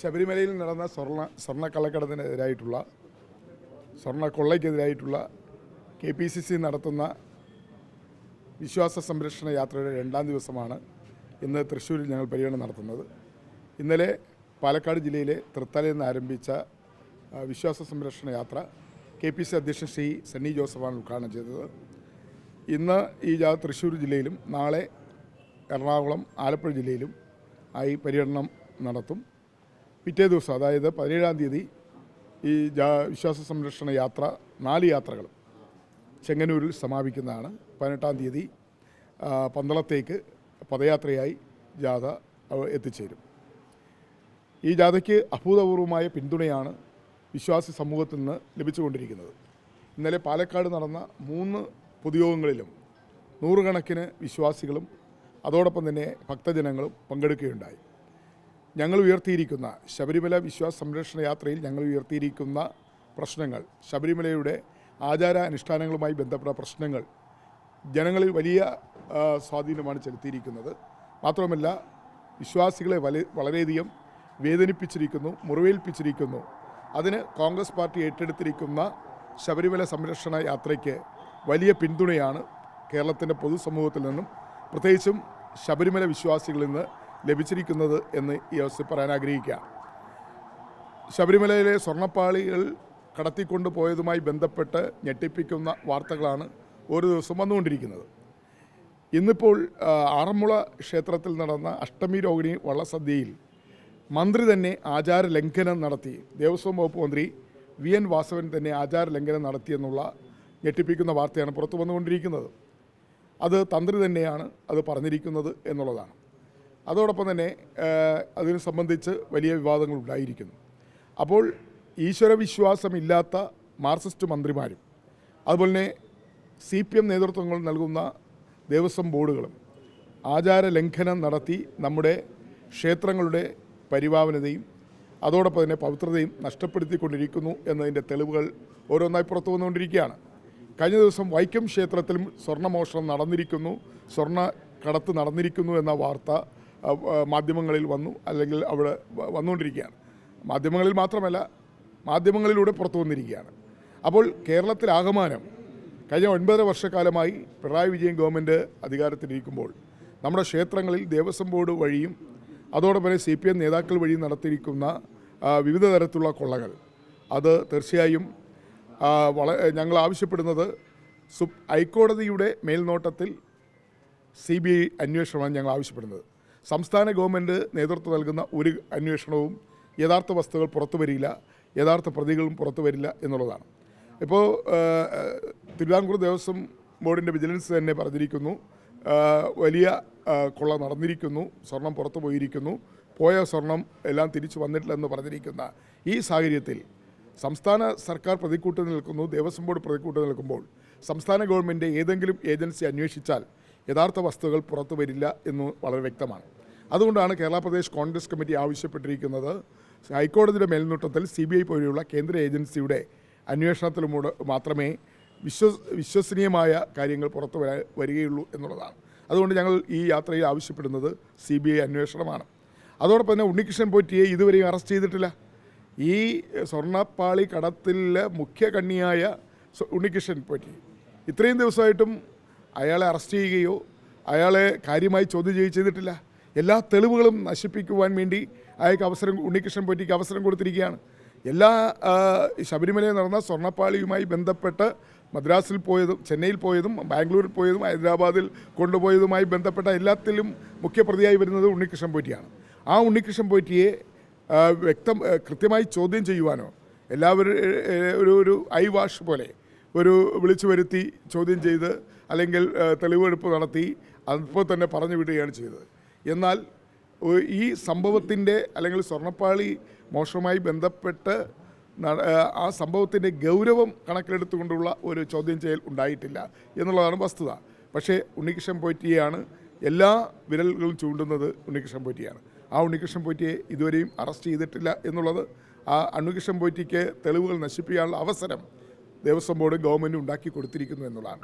ശബരിമലയിൽ നടന്ന സ്വർണ സ്വർണക്കള്ളക്കടത്തിനെതിരായിട്ടുള്ള സ്വർണ കൊള്ളയ്ക്കെതിരായിട്ടുള്ള കെ പി സി സി നടത്തുന്ന വിശ്വാസ സംരക്ഷണ യാത്രയുടെ രണ്ടാം ദിവസമാണ് ഇന്ന് തൃശ്ശൂരിൽ ഞങ്ങൾ പര്യടനം നടത്തുന്നത്. ഇന്നലെ പാലക്കാട് ജില്ലയിലെ തൃത്തലയിൽ നിന്ന് ആരംഭിച്ച വിശ്വാസ സംരക്ഷണ യാത്ര കെ പി സി അധ്യക്ഷൻ ശ്രീ സണ്ണി ജോസഫാണ് ഉദ്ഘാടനം ചെയ്തത്. ഇന്ന് ഈ ജാഥ തൃശ്ശൂർ ജില്ലയിലും നാളെ എറണാകുളം ആലപ്പുഴ ജില്ലയിലും ആയി പര്യടനം നടത്തും. പിറ്റേ ദിവസം അതായത് പതിനേഴാം തീയതി ഈ വിശ്വാസ സംരക്ഷണ യാത്ര നാല് യാത്രകൾ ചെങ്ങന്നൂരിൽ സമാപിക്കുന്നതാണ്. പതിനെട്ടാം തീയതി പന്തളത്തേക്ക് പദയാത്രയായി ജാഥ എത്തിച്ചേരും. ഈ ജാഥയ്ക്ക് അഭൂതപൂർവമായ പിന്തുണയാണ് വിശ്വാസി സമൂഹത്തിൽ നിന്ന് ലഭിച്ചുകൊണ്ടിരിക്കുന്നത്. ഇന്നലെ പാലക്കാട് നടന്ന മൂന്ന് പൊതുയോഗങ്ങളിലും നൂറുകണക്കിന് വിശ്വാസികളും അതോടൊപ്പം തന്നെ ഭക്തജനങ്ങളും പങ്കെടുക്കുകയുണ്ടായി. ഞങ്ങൾ ഉയർത്തിയിരിക്കുന്ന ശബരിമല വിശ്വാസ സംരക്ഷണ യാത്രയിൽ ഞങ്ങൾ ഉയർത്തിയിരിക്കുന്ന പ്രശ്നങ്ങൾ ശബരിമലയുടെ ആചാര അനുഷ്ഠാനങ്ങളുമായി ബന്ധപ്പെട്ട പ്രശ്നങ്ങൾ ജനങ്ങളിൽ വലിയ സ്വാധീനമാണ് ചെലുത്തിയിരിക്കുന്നത്. മാത്രമല്ല വിശ്വാസികളെ വല വളരെയധികം വേദനിപ്പിച്ചിരിക്കുന്നു മുറിവേൽപ്പിച്ചിരിക്കുന്നു. അതിന് കോൺഗ്രസ് പാർട്ടി ഏറ്റെടുത്തിരിക്കുന്ന ശബരിമല സംരക്ഷണ യാത്രയ്ക്ക് വലിയ പിന്തുണയാണ് കേരളത്തിന്റെ പൊതുസമൂഹത്തിൽ നിന്നും. പ്രത്യേകിച്ചും ശബരിമല വിശ്വാസികളിൽ നിന്ന് ലഭിച്ചിരിക്കുന്നത് എന്ന് ഈ അവസ്ഥ പറയാൻ ആഗ്രഹിക്കുക. ശബരിമലയിലെ സ്വർണപ്പാളികൾ കടത്തിക്കൊണ്ടു പോയതുമായി ബന്ധപ്പെട്ട് ഞെട്ടിപ്പിക്കുന്ന വാർത്തകളാണ് ഒരു ദിവസം വന്നുകൊണ്ടിരിക്കുന്നത്. ഇന്നിപ്പോൾ ആറന്മുള ക്ഷേത്രത്തിൽ നടന്ന അഷ്ടമി രോഹിണി വള്ളസദ്യയിൽ മന്ത്രി തന്നെ ആചാര ലംഘനം നടത്തി. ദേവസ്വം വകുപ്പ് മന്ത്രി വി എൻ വാസവൻ തന്നെ ആചാര ലംഘനം നടത്തിയെന്നുള്ള ഞെട്ടിപ്പിക്കുന്ന വാർത്തയാണ് പുറത്തു വന്നുകൊണ്ടിരിക്കുന്നത്. അത് തന്ത്രി തന്നെയാണ് അത് പറഞ്ഞിരിക്കുന്നത് എന്നുള്ളതാണ്. അതോടൊപ്പം തന്നെ അതിനെ സംബന്ധിച്ച് വലിയ വിവാദങ്ങൾ ഉണ്ടായിരിക്കുന്നു. അപ്പോൾ ഈശ്വരവിശ്വാസമില്ലാത്ത മാർക്സിസ്റ്റ് മന്ത്രിമാരും അതുപോലെ തന്നെ സി പി എം നേതൃത്വങ്ങൾ നൽകുന്ന ദേവസ്വം ബോർഡുകളും ആചാര ലംഘനം നടത്തി നമ്മുടെ ക്ഷേത്രങ്ങളുടെ പരിപാവനതയും അതോടൊപ്പം തന്നെ പവിത്രതയും നഷ്ടപ്പെടുത്തിക്കൊണ്ടിരിക്കുന്നു എന്നതിന്റെ തെളിവുകൾ ഓരോന്നായി പുറത്തു വന്നുകൊണ്ടിരിക്കുകയാണ്. കഴിഞ്ഞ ദിവസം വൈക്കം ക്ഷേത്രത്തിലും സ്വർണമോഷണം നടന്നിരിക്കുന്നു സ്വർണ കടത്ത് നടന്നിരിക്കുന്നു എന്ന വാർത്ത മാധ്യമങ്ങളിൽ വന്നു അല്ലെങ്കിൽ അവിടെ വന്നുകൊണ്ടിരിക്കുകയാണ്. മാധ്യമങ്ങളിൽ മാത്രമല്ല മാധ്യമങ്ങളിലൂടെ പുറത്തു വന്നിരിക്കുകയാണ്. അപ്പോൾ കേരളത്തിലാകമാനം കഴിഞ്ഞ ഒൻപതര വർഷക്കാലമായി പിണറായി വിജയൻ ഗവൺമെന്റ് അധികാരത്തിലിരിക്കുമ്പോൾ നമ്മുടെ ക്ഷേത്രങ്ങളിൽ ദേവസ്വം ബോർഡ് വഴിയും അതോടൊപ്പം സി പി എം നേതാക്കൾ വഴിയും നടത്തിയിരിക്കുന്ന വിവിധ തരത്തിലുള്ള കൊള്ളകൾ. അത് തീർച്ചയായും വള ഞങ്ങൾ ആവശ്യപ്പെടുന്നത് സു ഹൈക്കോടതിയുടെ മേൽനോട്ടത്തിൽ സി ബി ഐ അന്വേഷണമാണ് ഞങ്ങൾ ആവശ്യപ്പെടുന്നത്. സംസ്ഥാന ഗവൺമെന്റ് നേതൃത്വം നൽകുന്ന ഒരു അന്വേഷണവും യഥാർത്ഥ വസ്തുക്കൾ പുറത്തു വരില്ല യഥാർത്ഥ പ്രതികളും പുറത്തു വരില്ല എന്നുള്ളതാണ്. ഇപ്പോൾ തിരുവിതാംകൂർ ദേവസ്വം ബോർഡിന്റെ വിജിലൻസ് തന്നെ പറഞ്ഞിരിക്കുന്നു വലിയ കൊള്ള നടന്നിരിക്കുന്നു സ്വർണം പുറത്തു പോയിരിക്കുന്നു പോയ സ്വർണം എല്ലാം തിരിച്ചു വന്നിട്ടില്ലെന്ന് പറഞ്ഞിരിക്കുന്ന ഈ സാഹചര്യത്തിൽ സംസ്ഥാന സർക്കാർ പ്രതിക്കൂട്ട് നിൽക്കുന്നു ദേവസ്വം ബോർഡ് പ്രതിക്കൂട്ട് നിൽക്കുമ്പോൾ സംസ്ഥാന ഗവൺമെന്റ് ഏതെങ്കിലും ഏജൻസി അന്വേഷിച്ചാൽ യഥാർത്ഥ വസ്തുക്കൾ പുറത്തു വരില്ല എന്ന് വളരെ വ്യക്തമാണ്. അതുകൊണ്ടാണ് കേരള പ്രദേശ് കോൺഗ്രസ് കമ്മിറ്റി ആവശ്യപ്പെട്ടിരിക്കുന്നത് ഹൈക്കോടതിയുടെ മേൽനോട്ടത്തിൽ സി ബി ഐ പോലെയുള്ള കേന്ദ്ര ഏജൻസിയുടെ അന്വേഷണത്തിലൂടെ മാത്രമേ വിശ്വസ് വിശ്വസനീയമായ കാര്യങ്ങൾ പുറത്തു വരാ വരികയുള്ളൂ എന്നുള്ളതാണ്. അതുകൊണ്ട് ഞങ്ങൾ ഈ യാത്രയിൽ ആവശ്യപ്പെടുന്നത് സി ബി ഐ അന്വേഷണമാണ്. അതോടൊപ്പം തന്നെ ഉണ്ണികൃഷ്ണൻ പോറ്റിയെ ഇതുവരെയും അറസ്റ്റ് ചെയ്തിട്ടില്ല. ഈ സ്വർണപ്പാളി കടത്തിലെ മുഖ്യ കണ്ണിയായ ഉണ്ണികൃഷ്ണൻ പോറ്റി ഇത്രയും ദിവസമായിട്ടും അയാളെ അറസ്റ്റ് ചെയ്യുകയോ അയാളെ കാര്യമായി ചോദ്യം ചെയ്തിട്ടില്ല. എല്ലാ തെളിവുകളും നശിപ്പിക്കുവാൻ വേണ്ടി അയാൾക്ക് അവസരം ഉണ്ണികൃഷ്ണൻ പൊറ്റിക്ക് അവസരം കൊടുത്തിരിക്കുകയാണ്. എല്ലാ ശബരിമലയിൽ നടന്ന സ്വർണപ്പാളിയുമായി ബന്ധപ്പെട്ട് മദ്രാസിൽ പോയതും ചെന്നൈയിൽ പോയതും ബാംഗ്ലൂരിൽ പോയതും ഹൈദരാബാദിൽ കൊണ്ടുപോയതുമായി ബന്ധപ്പെട്ട എല്ലാത്തിലും മുഖ്യപ്രതിയായി വരുന്നത് ഉണ്ണികൃഷ്ണൻ പോറ്റിയാണ് ആ ഉണ്ണികൃഷ്ണൻ പോറ്റിയെ വ്യക്തം കൃത്യമായി ചോദ്യം ചെയ്യുവാനോ എല്ലാവരും ഒരു ഒരു ഐ വാഷ് പോലെ ഒരു വിളിച്ചു വരുത്തി ചോദ്യം ചെയ്ത് അല്ലെങ്കിൽ തെളിവെടുപ്പ് നടത്തി അപ്പോൾ തന്നെ പറഞ്ഞു വിടുകയാണ് ചെയ്തത്. എന്നാൽ ഈ സംഭവത്തിന്റെ അല്ലെങ്കിൽ സ്വർണപ്പാളി മോഷണവുമായി ബന്ധപ്പെട്ട് ആ, സംഭവത്തിന്റെ ഗൗരവം കണക്കിലെടുത്തുകൊണ്ടുള്ള ഒരു ചോദ്യം ചെയ്യൽ ഉണ്ടായിട്ടില്ല എന്നുള്ളതാണ് വസ്തുത. പക്ഷേ ഉണ്ണികൃഷ്ണൻ പോറ്റിയെയാണ് എല്ലാ വിരലുകളും ചൂണ്ടുന്നത് ഉണ്ണികൃഷ്ണൻ പോറ്റിയാണ്. ആ ഉണ്ണികൃഷ്ണൻ പോറ്റിയെ ഇതുവരെയും അറസ്റ്റ് ചെയ്തിട്ടില്ല എന്നുള്ളത് ആ ഉണ്ണികൃഷ്ണൻ പോറ്റിക്ക് തെളിവുകൾ നശിപ്പിക്കാനുള്ള അവസരം ദേവസ്വം ബോർഡ് ഗവൺമെന്റ് ഉണ്ടാക്കി കൊടുത്തിരിക്കുന്നു എന്നുള്ളതാണ്.